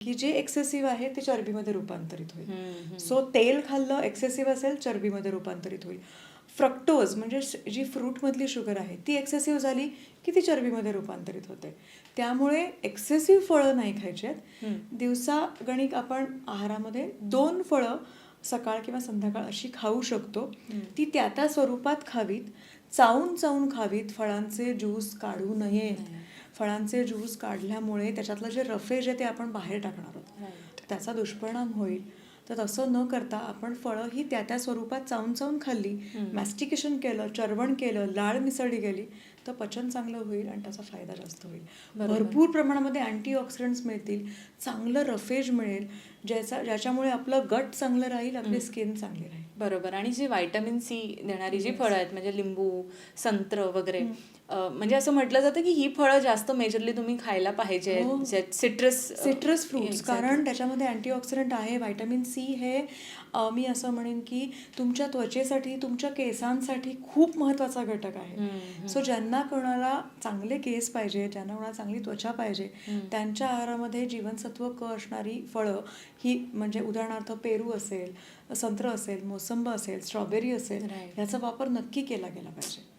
की जे एक्सेसिव्ह आहे ते चरबीमध्ये रूपांतरित होईल. सो तेल खाल्लं एक्सेसिव्ह असेल चरबीमध्ये रूपांतरित होईल. फ्रक्टोज म्हणजे जी फ्रूटमधली शुगर आहे ती एक्सेसिव्ह झाली की ती चरबीमध्ये रूपांतरित होते. त्यामुळे एक्सेसिव्ह फळं नाही खायची आहेत दिवसा गणिक आपण आहारामध्ये दोन फळं सकाळ किंवा संध्याकाळ अशी खाऊ शकतो. ती त्या त्या स्वरूपात खावीत. चावून चावून खावीत. फळांचे ज्यूस काढू नयेत फळांचे ज्यूस काढल्यामुळे त्याच्यातलं जे रफेज आहे ते आपण बाहेर टाकणार आहोत. त्याचा दुष्परिणाम होईल. तर तसं न करता आपण फळं ही त्या त्या स्वरूपात चावून चावून खाल्ली मॅस्टिकेशन केलं चरवण केलं लाळ मिसळली गेली तर पचन चांगलं होईल आणि त्याचा फायदा जास्त होईल. भरपूर प्रमाणामध्ये अँटीऑक्सिडंट्स मिळतील चांगलं रफेज मिळेल ज्याचा ज्याच्यामुळे आपलं गट चांगलं राहील आपली स्किन चांगली राहील. बरोबर. आणि जी व्हायटमिन सी देणारी जी फळं आहेत म्हणजे लिंबू संत्र वगैरे म्हणजे असं म्हटलं जातं की ही फळं जास्त मेजरली तुम्ही खायला पाहिजे. सिट्रस सिट्रस फ्रुट्स कारण त्याच्यामध्ये अँटीऑक्सिडंट आहे व्हायटमिन सी हे अ, मी असं म्हणेन की तुमच्या त्वचेसाठी तुमच्या केसांसाठी खूप महत्त्वाचा घटक आहे. सो ज्यांना कोणाला चांगले केस पाहिजे ज्यांना कोणाला चांगली त्वचा पाहिजे त्यांच्या आहारामध्ये जीवनसत्व क असणारी फळं ही म्हणजे उदाहरणार्थ पेरू असेल संत्र असेल मोसंब असेल स्ट्रॉबेरी असेल. याचा वापर नक्की केला गेला पाहिजे.